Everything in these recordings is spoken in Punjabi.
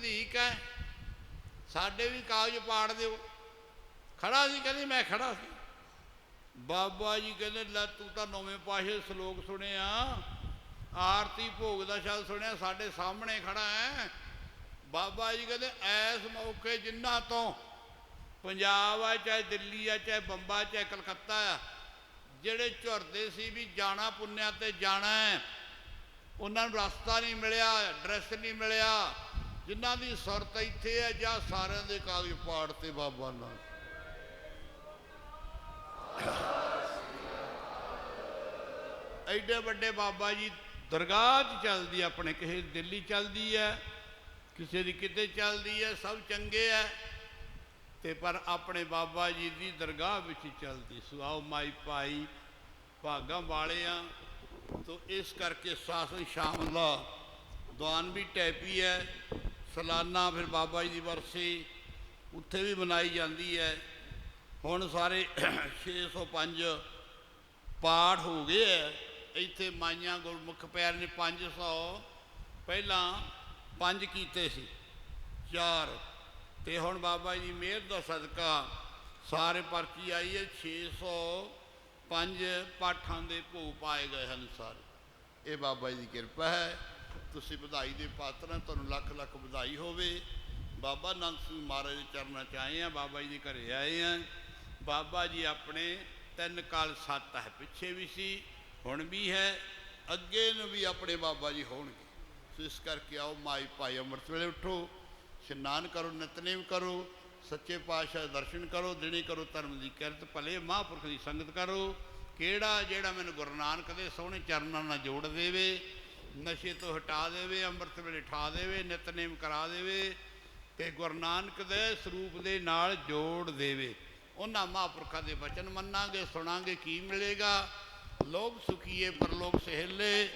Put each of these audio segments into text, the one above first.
ਵਧੀਕ ਹੈ। ਸਾਡੇ ਵੀ ਕਾਗਜ਼ ਪਾੜ ਦਿਓ। ਖੜਾ ਸੀ, ਕਹਿੰਦੀ ਮੈਂ ਖੜਾ ਸੀ। ਬਾਬਾ ਜੀ ਕਹਿੰਦੇ, ਲੈ ਤੂੰ ਤਾਂ ਨੌਵੇਂ ਪਾਸ਼ੇ ਸ਼ਲੋਕ ਸੁਣਿਆ। ਆਰਤੀ ਭੋਗ ਦਾ ਸ਼ਬਦ ਸੁਣਿਆ, ਸਾਡੇ ਸਾਹਮਣੇ ਖੜਾ ਹੈ। ਬਾਬਾ ਜੀ ਕਹਿੰਦੇ, ਐਸ ਮੌਕੇ ਜਿੰਨਾ ਤੋਂ ਪੰਜਾਬ ਆ, ਚਾਹੇ ਦਿੱਲੀ ਆ, ਚਾਹੇ ਬੰਬਾ, ਚਾਹੇ ਕਲਕੱਤਾ ਆ, ਜਿਹੜੇ ਝੁਰਦੇ ਸੀ ਵੀ ਜਾਣਾ ਪੁੰਨਿਆ ਤੇ ਜਾਣਾ ਹੈ, ਉਹਨਾਂ ਨੂੰ ਰਸਤਾ ਨਹੀਂ ਮਿਲਿਆ, ਐਡਰੈਸ ਨਹੀਂ ਮਿਲਿਆ। ਜਿਨ੍ਹਾਂ ਦੀ ਸੁਰਤ ਇੱਥੇ ਹੈ ਜਾਂ ਸਾਰਿਆਂ ਦੇ ਕਾਗਜ਼ ਪਾੜ ਤੇ ਬਾਬਾ ਨਾਲ ਐਡੇ ਵੱਡੇ ਬਾਬਾ ਜੀ, ਦਰਗਾਹ 'ਚ ਚੱਲਦੀ ਆਪਣੇ ਕਿਸੇ ਦੀ ਦਿੱਲੀ ਚੱਲਦੀ ਹੈ ਕਿਸੇ ਦੀ ਕਿਤੇ ਚੱਲਦੀ ਹੈ ਸਭ ਚੰਗੇ ਹੈ ਤੇ ਪਰ ਆਪਣੇ ਬਾਬਾ ਜੀ ਦੀ ਦਰਗਾਹ ਵਿੱਚ ਹੀ ਚੱਲਦੀ। ਸੁਆਓ ਮਾਈ ਪਾਈ ਭਾਗਾਂ ਵਾਲੇ ਆ ਤੋ ਇਸ ਕਰਕੇ ਸਾਸਨ ਸ਼ਾਮ ਦਾ ਦੀਵਾਨ ਵੀ ਟੈਪੀ ਹੈ। ਸਲਾਨਾ ਫਿਰ ਬਾਬਾ ਜੀ ਦੀ ਵਰਸੀ ਉੱਥੇ ਵੀ ਮਨਾਈ ਜਾਂਦੀ ਹੈ। ਹੁਣ ਸਾਰੇ 605 ਪਾਠ ਹੋ ਗਏ ਹੈ। ਇੱਥੇ ਮਾਈਆਂ ਗੁਰਮੁਖ ਪੈਰ ਨੇ 500 ਪਹਿਲਾਂ ਪੰਜ ਕੀਤੇ ਸੀ, ਚਾਰ। ਤੇ ਹੁਣ ਬਾਬਾ ਜੀ ਦੀ ਮਿਹਰ ਦਾ ਸਦਕਾ ਸਾਰੇ ਪਰਚੀ ਆਈ ਹੈ 605 ਪਾਠਾਂ ਦੇ ਭੋਗ ਪਾਏ ਗਏ ਹਨ ਸਾਰੇ। ਇਹ ਬਾਬਾ ਜੀ ਦੀ ਕਿਰਪਾ ਹੈ। ਤੁਸੀਂ ਵਧਾਈ ਦੇ ਪਾਤਰ ਹੋ, ਤੁਹਾਨੂੰ ਲੱਖ ਲੱਖ ਵਧਾਈ ਹੋਵੇ। ਬਾਬਾ ਨੰਦ ਸਿੰਘ ਮਹਾਰਾਜ ਦੇ ਚਰਨਾਂ ਚ ਆਏ ਆ ਬਾਬਾ ਜੀ ਦੇ ਘਰੇ ਆਏ ਆ ਬਾਬਾ ਜੀ ਆਪਣੇ ਤਿੰਨ ਕਾਲ ਸੱਤ ਹੈ, ਪਿੱਛੇ ਵੀ ਸੀ, ਹੁਣ ਵੀ ਹੈ, ਅੱਗੇ ਨੂੰ ਵੀ ਆਪਣੇ ਬਾਬਾ ਜੀ ਹੋਣਗੇ। ਸੋ ਇਸ ਕਰਕੇ ਆਓ ਮਾਈ ਭਾਈ ਅੰਮ੍ਰਿਤ ਵੇਲੇ ਉਠੋ, ਇਸ਼ਨਾਨ ਕਰੋ, ਨਿਤਨੇਮ ਕਰੋ, ਸੱਚੇ ਪਾਤਸ਼ਾਹ ਦਰਸ਼ਨ ਕਰੋ, ਦਿਨੇ ਕਰੋ ਧਰਮ ਦੀ ਕਿਰਤ, ਭਲੇ ਮਹਾਂਪੁਰਖ ਦੀ ਸੰਗਤ ਕਰੋ। ਕਿਹੜਾ ਜਿਹੜਾ ਮੈਨੂੰ ਗੁਰੂ ਨਾਨਕ ਦੇ ਸੋਹਣੇ ਚਰਨਾਂ ਨਾਲ ਜੋੜ ਦੇਵੇ ਨਸ਼ੇ ਤੋਂ ਹਟਾ ਦੇਵੇ, ਅੰਮ੍ਰਿਤ ਵੇਲੇ ਠਾ ਦੇਵੇ, ਨਿਤਨੇਮ ਕਰਾ ਦੇਵੇ ਤੇ ਗੁਰੂ ਨਾਨਕ ਦੇ ਸਰੂਪ ਦੇ ਨਾਲ ਜੋੜ ਦੇਵੇ। ਉਹਨਾਂ ਮਹਾਂਪੁਰਖਾਂ ਦੇ ਵਚਨ ਮੰਨਾਂਗੇ, ਸੁਣਾਂਗੇ ਕੀ ਮਿਲੇਗਾ। ਲੋਕ ਸੁਖੀਏ ਪਰਲੋਕ ਸਹਿਲੇ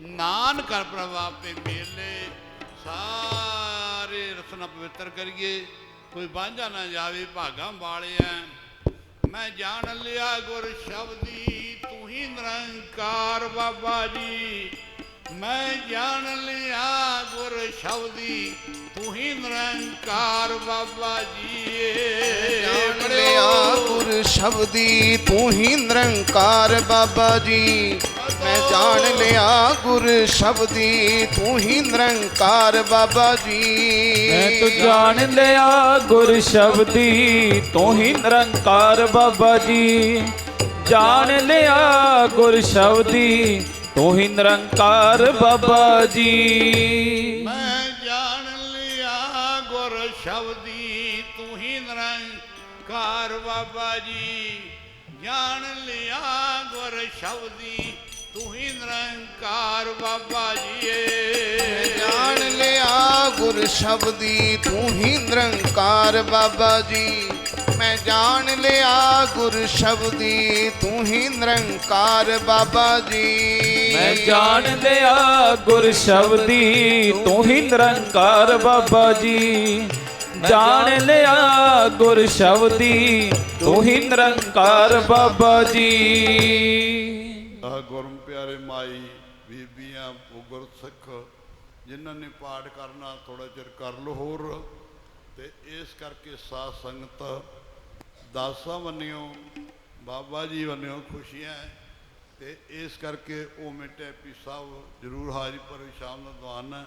ਨਾਨ ਕਰ ਪ੍ਰਭਾਵ ਤੇ ਮੇਲੇ। ਸਾਰੇ ਰਸਨਾ ਪਵਿੱਤਰ ਕਰੀਏ, ਕੋਈ ਬਾਂਝਾ ਨਾ ਜਾਵੇ, ਭਾਗਾਂ ਵਾਲਿਆ। ਮੈਂ ਜਾਣ ਲਿਆ ਗੁਰ ਸ਼ਬਦੀ, ਤੂੰ ਹੀ ਨਿਰੰਕਾਰ ਬਾਬਾ ਜੀ। ਮੈਂ ਜਾਣ ਲਿਆ ਗੁਰ ਸ਼ਬਦੀ ਤੂੰ ਹੀ ਨਿਰੰਕਾਰ ਬਾਬਾ ਜੀ। ਜਾਣ ਲਿਆ ਗੁਰ ਸ਼ਬਦੀ ਤੂੰ ਹੀ ਨਿਰੰਕਾਰ ਬਾਬਾ ਜੀ। ਮੈਂ ਜਾਣ ਲਿਆ ਗੁਰ ਸ਼ਬਦੀ ਤੂੰ ਹੀ ਨਿਰੰਕਾਰ ਬਾਬਾ ਜੀ। ਮੈਂ ਤੂੰ ਜਾਣ ਲਿਆ ਗੁਰ ਸ਼ਬਦੀ ਤੂੰ ਹੀ ਨਿਰੰਕਾਰ ਬਾਬਾ ਜੀ। ਜਾਣ ਲਿਆ ਗੁਰ ਸ਼ਬਦੀ ਤੂੰ ਹੀ ਨਿਰੰਕਾਰ ਬਾਬਾ ਜੀ। ਮੈਂ ਜਾਣ ਲਿਆ ਗੁਰ ਸ਼ਬਦੀ ਤੂੰ ਹੀ ਨਿਰੰਕਾਰ ਬਾਬਾ ਜੀ। ਜਾਣ ਲਿਆ ਗੁਰ ਸ਼ਬਦੀ ਤੂੰ ਹੀ ਨਿਰੰਕਾਰ ਬਾਬਾ ਜੀ। ਜਾਣ ਲਿਆ ਗੁਰ ਸ਼ਬਦੀ ਤੂੰ ਹੀ ਨਿਰੰਕਾਰ ਬਾਬਾ ਜੀ। ਮੈਂ ਜਾਣ ਲਿਆ ਗੁਰ ਸ਼ਬਦੀ ਤੂੰ ਹੀ ਨਿਰੰਕਾਰ ਬਾਬਾ ਜੀ। ਮੈਂ ਜਾਣ ਲਿਆ ਗੁਰ ਸ਼ਬਦੀ ਤੂੰ ਹੀ ਨਿਰੰਕਾਰ ਬਾਬਾ ਜੀ। ਜਾਣ ਲਿਆ ਗੁਰ ਸ਼ਬਦੀ ਤੂੰ ਹੀ ਨਿਰੰਕਾਰ ਬਾਬਾ ਜੀ। ਆ ਗੁਰਮ ਪਿਆਰੇ ਮਾਈ ਬੀਬੀਆਂ ਉਗਰ ਸਿੱਖ ਜਿਨ੍ਹਾਂ ਨੇ ਪਾਠ ਕਰਨਾ ਥੋੜਾ ਚਿਰ ਕਰ ਲੋ ਹੋਰ। ਤੇ ਇਸ ਕਰਕੇ ਸਾਧ ਸੰਗਤ ਦਾਸਾਂ ਮੰਨਿਓ ਬਾਬਾ ਜੀ ਬੰਨਿਓ ਖੁਸ਼ੀਆਂ ਹੈ। ਤੇ ਇਸ ਕਰਕੇ ਉਹ ਮਿਟੇ ਪੀ ਸਾਹਿਬ ਜਰੂਰ ਹਾਜ਼ਰੀ ਹਾਜੀਪੁਰ ਸ਼ਾਮ ਦਾ ਦੀਵਾਨ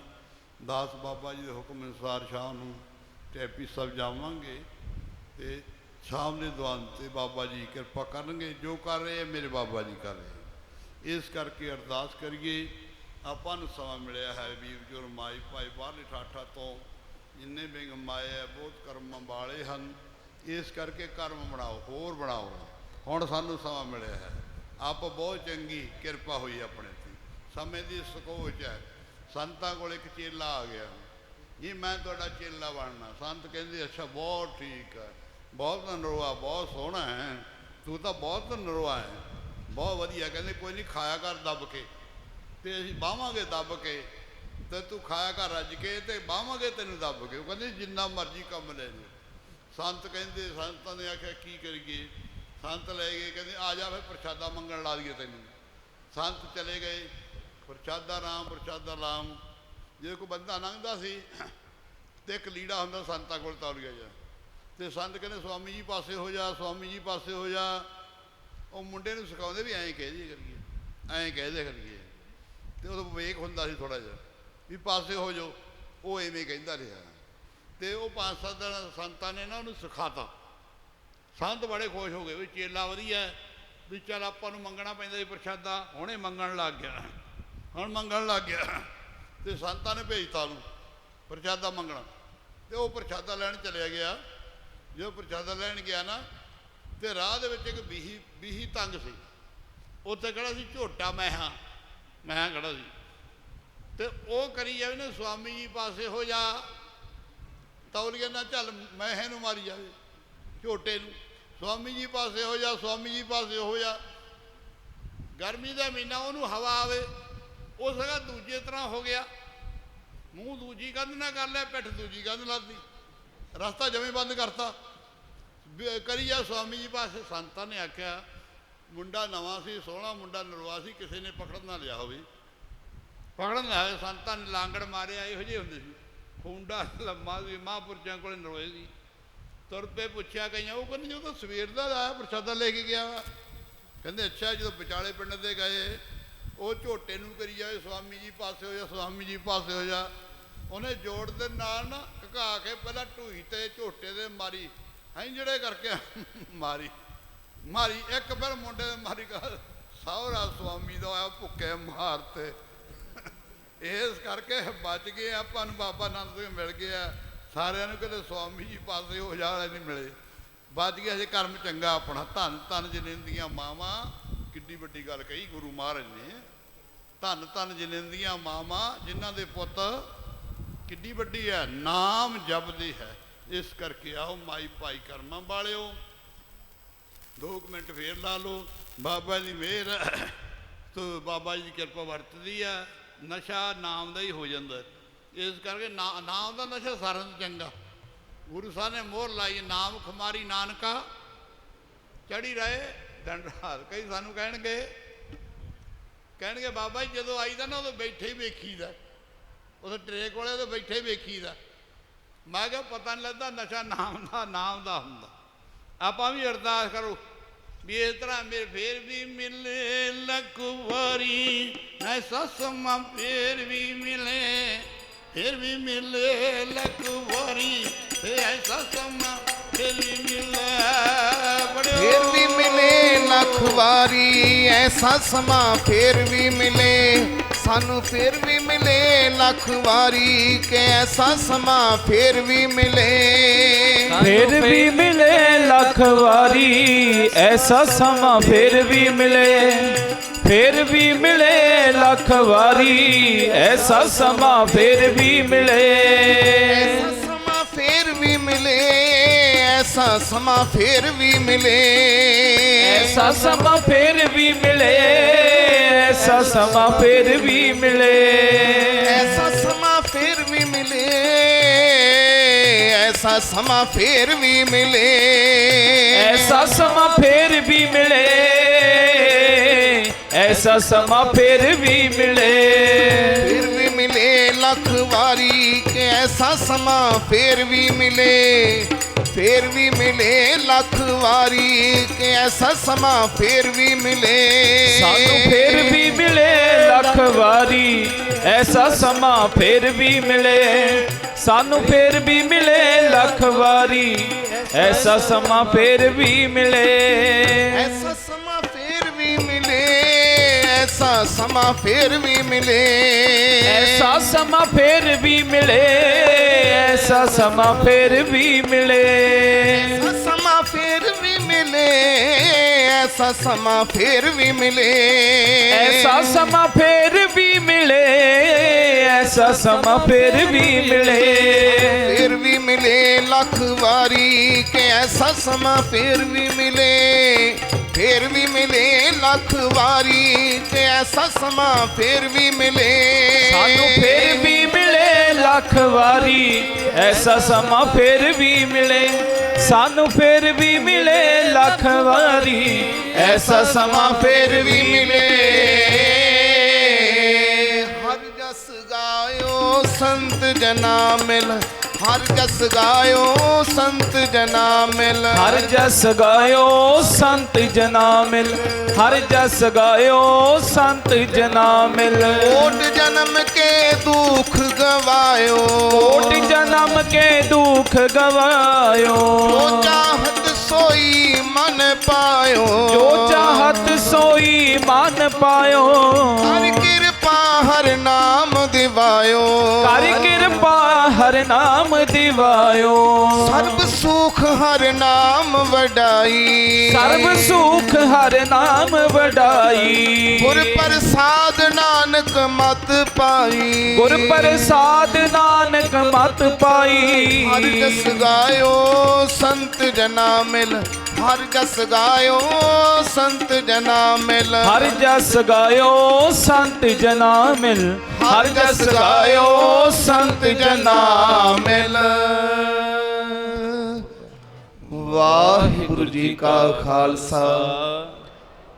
ਦਾਸ ਬਾਬਾ ਜੀ ਦੇ ਹੁਕਮ ਅਨੁਸਾਰ ਸ਼ਾਮ ਨੂੰ ਟੈਪੀ ਸਾਹਿਬ ਜਾਵਾਂਗੇ ਤੇ ਸ਼ਾਮ ਦੇ ਦੀਵਾਨ ਤੇ ਬਾਬਾ ਜੀ ਕਿਰਪਾ ਕਰਨਗੇ। ਜੋ ਕਰ ਰਹੇ ਆ ਮੇਰੇ ਬਾਬਾ ਜੀ ਕਰ ਰਹੇ ਇਸ ਕਰਕੇ ਅਰਦਾਸ ਕਰੀਏ, ਆਪਾਂ ਨੂੰ ਸਮਾਂ ਮਿਲਿਆ ਹੈ ਵੀਰ ਜੁਰ ਮਾਈ ਭਾਈ, ਬਾਹਰਲੇ ਠਾਠਾ ਤੋਂ ਜਿੰਨੇ ਵੀ ਮਾਏ ਹੈ, ਬਹੁਤ ਕਰਮਾਂ ਵਾਲੇ ਹਨ। ਇਸ ਕਰਕੇ ਕਰਮ ਬਣਾਓ, ਹੋਰ ਬਣਾਓ। ਹੁਣ ਸਾਨੂੰ ਸਮਾਂ ਮਿਲਿਆ ਹੈ। ਆਪ ਬਹੁਤ ਚੰਗੀ ਕਿਰਪਾ ਹੋਈ ਆਪਣੇ ਤੇ। ਸਮੇਂ ਦੀ ਸਕੋਚ ਹੈ। ਸੰਤਾਂ ਕੋਲ ਇੱਕ ਚੇਲਾ ਆ ਗਿਆ। ਜੀ, ਮੈਂ ਤੁਹਾਡਾ ਚੇਲਾ ਬਣਨਾ। ਸੰਤ ਕਹਿੰਦੇ, ਅੱਛਾ, ਬਹੁਤ ਠੀਕ ਹੈ। ਬਹੁਤ ਨਰਵਾ ਬਹੁਤ ਸੋਹਣਾ ਹੈ। ਤੂੰ ਤਾਂ ਬਹੁਤ ਨਰਵਾ ਹੈ। ਬਹੁਤ ਵਧੀਆ। ਕਹਿੰਦੇ, ਕੋਈ ਨਹੀਂ, ਖਾਇਆ ਕਰ ਦੱਬ ਕੇ। ਤੇ ਅਸੀਂ ਬਾਵਾਂਗੇ ਦੱਬ ਕੇ। ਤੇ ਤੂੰ ਖਾਇਆ ਕਰ ਰੱਜ ਕੇ ਤੇ ਬਾਵਾਂਗੇ ਤੈਨੂੰ ਦੱਬ ਕੇ। ਉਹ ਕਹਿੰਦੇ, ਜਿੰਨਾ ਮਰਜ਼ੀ ਕੰਮ ਲੈ ਲੈ ਸੰਤ ਕਹਿੰਦੇ, ਸੰਤਾਂ ਨੇ ਆਖਿਆ, ਕੀ ਕਰੀਏ? ਸੰਤ ਲੈ ਗਏ, ਕਹਿੰਦੇ, ਆ ਜਾ ਫਿਰ ਪ੍ਰਸ਼ਾਦਾ ਮੰਗਣ ਲਾ ਦਈਏ ਤੈਨੂੰ। ਸੰਤ ਚਲੇ ਗਏ, ਪ੍ਰਸ਼ਾਦਾ ਰਾਮ ਪ੍ਰਸ਼ਾਦਾ ਰਾਮ ਜੇ ਕੋਈ ਬੰਦਾ ਲੰਘਦਾ ਸੀ ਤੇ ਇੱਕ ਲੀੜਾ ਹੁੰਦਾ, ਸੰਤਾਂ ਕੋਲ ਤੌਲੀਆ ਜਾ। ਤੇ ਸੰਤ ਕਹਿੰਦੇ, ਸਵਾਮੀ ਜੀ ਪਾਸੇ ਹੋ ਜਾ, ਸਵਾਮੀ ਜੀ ਪਾਸੇ ਹੋ ਜਾ। ਉਹ ਮੁੰਡੇ ਨੂੰ ਸਿਖਾਉਂਦੇ ਵੀ ਐਂ ਕਹਿ ਦਿਆ ਕਰੀਏ, ਐਂ ਕਹਿ ਦੇ ਕਰੀਏ। ਤੇ ਉਦੋਂ ਵਿਵੇਕ ਹੁੰਦਾ ਸੀ ਥੋੜਾ ਜਿਹਾ, ਵੀ ਪਾਸੇ ਹੋ ਜਾਓ। ਉਹ ਐਵੇਂ ਕਹਿੰਦਾ ਰਿਹਾ। ਤੇ ਉਹ ਪੰਜ ਸੱਤ ਦਿਨ ਸੰਤਾਂ ਨੇ ਨਾ ਉਹਨੂੰ ਸਿਖਾਤਾ। ਸੰਤ ਬੜੇ ਖੁਸ਼ ਹੋ ਗਏ ਵੀ ਚੇਲਾ ਵਧੀਆ ਵੀ ਚੱਲ ਆਪਾਂ ਨੂੰ ਮੰਗਣਾ ਪੈਂਦਾ ਸੀ ਪ੍ਰਸ਼ਾਦਾ, ਹੁਣੇ ਮੰਗਣ ਲੱਗ ਗਿਆ। ਹੁਣ ਮੰਗਣ ਲੱਗ ਗਿਆ। ਤੇ ਸੰਤਾਂ ਨੇ ਭੇਜਤਾ ਉਹਨੂੰ ਪ੍ਰਸ਼ਾਦਾ ਮੰਗਣਾ। ਤੇ ਉਹ ਪ੍ਰਸ਼ਾਦਾ ਲੈਣ ਚਲਿਆ ਗਿਆ। ਜਦੋਂ ਪ੍ਰਸ਼ਾਦਾ ਲੈਣ ਗਿਆ ਨਾ, ਤੇ ਰਾਹ ਦੇ ਵਿੱਚ ਇੱਕ ਬੀਹੀ ਬੀਹੀ ਤੰਗ ਸੀ। ਉੱਥੇ ਕਿਹੜਾ ਸੀ ਝੋਟਾ ਮੈਹਾਂ ਮੈਹਾਂ ਖੜਾ ਸੀ। ਤੇ ਉਹ ਕਰੀ ਜਾਵੇ ਨਾ, ਸਵਾਮੀ ਜੀ ਪਾਸੇ ਹੋ ਜਾ। ਤੌਲੀਏ ਨਾਲ ਚੱਲ ਮੈਹੇ ਨੂੰ ਮਾਰੀ ਜਾਵੇ, ਝੋਟੇ ਨੂੰ। ਸਵਾਮੀ ਜੀ ਪਾਸੇ ਹੋ ਜਾ, ਸਵਾਮੀ ਜੀ ਪਾਸੇ ਹੋ ਜਾ। ਗਰਮੀ ਦਾ ਮਹੀਨਾ, ਉਹਨੂੰ ਹਵਾ ਆਵੇ, ਉਹ ਸਗਾ ਦੂਜੇ ਤਰ੍ਹਾਂ ਹੋ ਗਿਆ। ਮੂੰਹ ਦੂਜੀ ਕੰਧ ਨਾ ਕਰ ਲਿਆ, ਪਿੱਠ ਦੂਜੀ ਕੰਧ ਲਾਦੀ ਰਸਤਾ ਜਮੇ ਬੰਦ ਕਰਤਾ। ਕਰੀ ਜਾ ਸਵਾਮੀ ਜੀ ਪਾਸੇ। ਸੰਤਾਂ ਨੇ ਆਖਿਆ, ਮੁੰਡਾ ਨਵਾਂ ਸੀ, ਸੋਹਣਾ ਮੁੰਡਾ, ਨਰਵਾ ਸੀ, ਕਿਸੇ ਨੇ ਪਕੜਨ ਨਾ ਲਿਆ ਹੋਵੇ। ਪਕੜਨ ਲਿਆ ਹੋਵੇ, ਸੰਤਾਂ ਨੇ ਲਾਂਗੜ ਮਾਰਿਆ, ਇਹੋ ਜਿਹੇ ਹੁੰਦੇ ਸੀ। ਖੁੰਡਾ ਲੰਮਾ ਸੀ, ਮਹਾਂਪੁਰਸ਼ਾਂ ਕੋਲੇ ਨਰੋਏ ਸੀ। ਤੁਰ ਪਏ ਪੁੱਛਿਆ ਕਈਆਂ, ਉਹ ਕਹਿੰਦੇ ਜਦੋਂ ਸਵੇਰ ਦਾ ਆਇਆ, ਪ੍ਰਸ਼ਾਦਾ ਲੈ ਕੇ ਗਿਆ ਵਾ। ਕਹਿੰਦੇ, ਅੱਛਾ, ਜਦੋਂ ਵਿਚਾਲੇ ਪਿੰਡ ਦੇ ਗਏ, ਉਹ ਝੋਟੇ ਨੂੰ ਕਰੀ ਜਾਵੇ, ਸਵਾਮੀ ਜੀ ਪਾਸੇ ਹੋ ਜਾ, ਸਵਾਮੀ ਜੀ ਪਾਸੇ ਹੋ ਜਾ। ਉਹਨੇ ਜੋੜ ਦੇ ਨਾਲ ਨਾ ਘਕਾ ਕੇ ਪਹਿਲਾਂ ਢੂਈ ਤੇ ਝੋਟੇ ਦੇ ਮਾਰੀ। ਹੈਂ ਜਿਹੜੇ ਕਰਕੇ ਮਾਰੀ। ਮਾਰੀ, ਇੱਕ ਫਿਰ ਮੁੰਡੇ ਦੇ ਮਾਰੀ ਕਾ ਸਹੁਰਾ ਸਵਾਮੀ ਦਾ ਆਇਆ ਭੁੱਕੇ ਮਾਰਤੇ ਇਸ ਕਰਕੇ ਬਚ ਗਏ ਆਪਾਂ ਨੂੰ ਬਾਬਾ ਆਨੰਦ ਸਿੰਘ ਮਿਲ ਗਿਆ। ਸਾਰਿਆਂ ਨੂੰ ਕਦੇ ਸਵਾਮੀ ਜੀ ਪਾਸੇ ਹੋ ਜਾ ਨਹੀਂ ਮਿਲੇ। ਬਚ ਗਿਆ ਜੇ ਕਰਮ ਚੰਗਾ ਆਪਣਾ। ਧੰਨ ਧੰਨ ਜਨਿੰਦੀਆਂ ਮਾਵਾਂ ਕਿੱਡੀ ਵੱਡੀ ਗੱਲ ਕਹੀ ਗੁਰੂ ਮਹਾਰਾਜ ਨੇ। ਧੰਨ ਧੰਨ ਜਨਿੰਦੀਆਂ ਮਾਵਾਂ ਜਿਨ੍ਹਾਂ ਦੇ ਪੁੱਤ ਕਿੱਡੀ ਵੱਡੀ ਹੈ ਨਾਮ ਜਪਦੀ ਹੈ। ਇਸ ਕਰਕੇ ਆਓ ਮਾਈ ਭਾਈ ਕਰਮਾਂ ਵਾਲਿਓ ਦੋ ਕੁ ਮਿੰਟ ਫੇਰ ਲਾ ਲਓ। ਬਾਬਾ ਦੀ ਮਿਹਰ ਹੈ, ਤੋ ਬਾਬਾ ਜੀ ਦੀ ਕਿਰਪਾ ਵਰਤਦੀ ਹੈ। ਨਸ਼ਾ ਨਾਮ ਦਾ ਹੀ ਹੋ ਜਾਂਦਾ। ਇਸ ਕਰਕੇ ਨਾ- ਨਾਮ ਦਾ ਨਸ਼ਾ ਸਾਰਿਆਂ ਤੋਂ ਚੰਗਾ। ਗੁਰੂ ਸਾਹਿਬ ਨੇ ਮੋਹਰ ਲਾਈ, ਨਾਮ ਖੁਮਾਰੀ ਨਾਨਕਾ, ਚੜੀ ਰਹੇ ਦਿਨ ਕਈ ਸਾਨੂੰ ਕਹਿਣਗੇ ਕਹਿਣਗੇ, ਬਾਬਾ ਜੀ, ਜਦੋਂ ਆਈਦਾ ਨਾ, ਉਦੋਂ ਬੈਠੇ ਹੀ ਵੇਖੀਦਾ। ਉਦੋਂ ਟਰੇ ਕੋਲੇ ਉਦੋਂ ਬੈਠੇ ਹੀ ਵੇਖੀਦਾ। ਮੈਂ ਕਿਹਾ, ਪਤਾ ਨਹੀਂ ਲੱਗਦਾ ਨਸ਼ਾ ਨਾਮ ਦਾ ਨਾਮ ਦਾ ਹੁੰਦਾ। ਆਪਾਂ ਵੀ ਅਰਦਾਸ ਕਰੋ ਵੀ ਇਸ ਤਰ੍ਹਾਂ ਮੇਰੇ ਫੇਰ ਵੀ ਮਿਲੇ ਲੱਖ ਵਾਰੀ। ਐਸਾ ਸਮਾਂ ਫੇਰ ਵੀ ਮਿਲੇ ਫੇਰ ਵੀ ਮਿਲੇ ਲੱਖ ਵਾਰੀ। ਤੇ ਐਸਾ ਸਮਾਂ ਫੇਰ ਵੀ ਮਿਲੇ ਫੇਰ ਵੀ ਮਿਲੇ ਲੱਖ ਵਾਰੀ। ਐਸਾ ਸਮਾਂ ਫੇਰ ਵੀ ਮਿਲੇ ਸਾਨੂੰ ਫੇਰ ਵੀ ਮਿਲੇ ਲੱਖ ਵਾਰੀ। ਕਿ ਐਸਾ ਸਮਾਂ ਫੇਰ ਵੀ ਮਿਲੇ। ਫਿਰ ਵੀ ਲੱਖ ਵਾਰੀ ਐਸਾ ਸਮਾਂ ਫਿਰ ਵੀ ਮਿਲੇ ਫਿਰ ਵੀ ਮਿਲੇ ਲੱਖ ਵਾਰੀ ਐਸਾ ਸਮਾਂ ਫਿਰ ਵੀ ਮਿਲੇ। ਐਸਾ ਸਮਾਂ ਫੇਰ ਵੀ ਮਿਲੇ ਐਸਾ ਸਮਾਂ ਫੇਰ ਵੀ ਮਿਲੇ। ਐਸਾ ਸਮਾਂ ਫਿਰ ਵੀ ਮਿਲੇ ਐਸਾ ਸਮਾਂ ਫਿਰ ਵੀ ਮਿਲੇ। ਐਸਾ ਮਿਲੇ ਐਸਾ ਸਮਾਂ ਫੇਰ ਵੀ ਮਿਲੇ ਐਸਾ ਸਮਾਂ ਫਿਰ ਵੀ ਮਿਲੇ ਐਸਾ ਸਮਾਂ ਫਿਰ ਵੀ ਮਿਲੇ ਫੇਰ ਵੀ ਮਿਲੇ ਲੱਖ ਵਾਰੀ ਕਿ ਐਸਾ ਸਮਾਂ ਫੇਰ ਵੀ ਮਿਲੇ ਫੇਰ ਵੀ ਮਿਲੇ ਲੱਖ ਵਾਰੀ, ਕਿ ਐਸਾ ਸਮਾਂ ਫੇਰ ਵੀ ਮਿਲੇ। ਸਾਨੂੰ ਫੇਰ ਵੀ ਮਿਲੇ ਲੱਖ ਵਾਰੀ, ਐਸਾ ਸਮਾਂ ਫੇਰ ਵੀ ਮਿਲੇ। ਸਾਨੂੰ ਫੇਰ ਵੀ ਮਿਲੇ ਲੱਖ ਵਾਰੀ, ਐਸਾ ਸਮਾਂ ਫੇਰ ਵੀ ਮਿਲੇ। ਐਸਾ ਸਮਾਂ ਫੇਰ ਵੀ ਮਿਲੇ। ਐਸਾ ਸਮਾਂ ਫੇਰ ਵੀ ਮਿਲੇ ਐਸਾ ਸਮਾਂ ਫੇਰ ਵੀ ਮਿਲੇ। ਐਸਾ ਸਮਾਂ ਫੇਰ ਵੀ ਮਿਲੇ ਐਸਾ ਸਮਾਂ ਫੇਰ ਵੀ ਮਿਲੇ। ਐਸਾ ਸਮਾਂ ਫੇਰ ਵੀ ਮਿਲੇ ਐਸਾ ਸਮਾਂ ਫੇਰ ਵੀ ਮਿਲੇ। ਫੇਰ ਵੀ ਮਿਲੇ ਲੱਖ ਵਾਰੀ ਕਿ ਐਸਾ ਸਮਾਂ ਫੇਰ ਵੀ ਮਿਲੇ। ਫੇਰ ਵੀ ਮਿਲੇ ਲੱਖ ਵਾਰੀ ਕਿ ਐਸਾ ਸਮਾਂ ਫੇਰ ਵੀ ਮਿਲੇ। ਸਾਨੂੰ ਫੇਰ ਵੀ ਮਿਲੇ ਲੱਖ ਵਾਰੀ ਐਸਾ ਸਮਾਂ ਫੇਰ ਵੀ ਮਿਲੇ। ਸਾਨੂੰ ਫੇਰ ਵੀ ਮਿਲੇ ਲੱਖ ਵਾਰੀ ਐਸਾ ਸਮਾਂ ਫੇਰ ਵੀ ਮਿਲੇ। ਹਰ ਜਸ ਗਾਇਓ ਸੰਤ ਜਨਾ ਮਿਲ। ਹਰ ਜਸ ਗਾਇਓ ਸੰਤ ਜਨਾ ਮਿਲ। ਹਰ ਜਸ ਗਾਇਓ ਸੰਤ ਜਨਾ ਮਿਲ। ਹਰ ਜਸ ਗਾਇਓ ਸੰਤ ਜਨਾ ਮਿਲ। ਕੋਟ ਜਨਮ ਕੇ ਦੁਖ ਗਵਾਇਓ। ਕੋਟ ਜਨਮ ਕੇ ਦੁਖ ਗਵਾਇਓ। ਜੋ ਚਾਹਤ ਸੋਈ ਮਨ ਪਾਇਓ। ਜੋ ਚਾਹਤ ਸੋਈ ਮਨ ਪਾਇਓ। ਹਰ ਕਿਰਪਾ ਹਰ ਨਾਮ ਦਿਵਾਇਓ। ਕਰ ਕਿਰਪਾ ਹਰ ਨਾਮ ਦਿਵਾਇਓ। ਸਰਬ ਸੁਖ ਹਰ ਨਾਮ ਵਡਾਈ। ਸਰਬ ਸੁਖ ਹਰ ਨਾਮ ਵਡਾਈ। ਗੁਰ ਪ੍ਰਸਾਦ ਨਾਨਕ ਮਤ ਪਾਈ। ਗੁਰ ਪ੍ਰਸਾਦ ਨਾਨਕ ਮਤ ਪਾਈ। ਹਰ ਜਸ ਗਾਇਓ ਸੰਤ ਜਨਾ ਮਿਲ। ਹਰ ਜਸ ਗਾਇਓ ਸੰਤ ਜਨਾ ਮਿਲ। ਹਰ ਜਸ ਗਾਇਓ ਸੰਤ ਜਨਾ ਮਿਲ। ਹਰ ਜਸ ਗਾਇਓ ਸੰਤ ਜਨਾ ਮਿਲ। ਵਾਹਿਗੁਰੂ ਜੀ ਕਾ ਖਾਲਸਾ।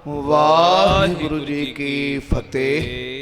ਵਾਹਿਗੁਰੂ ਜੀ ਕੀ ਫਤਿਹ।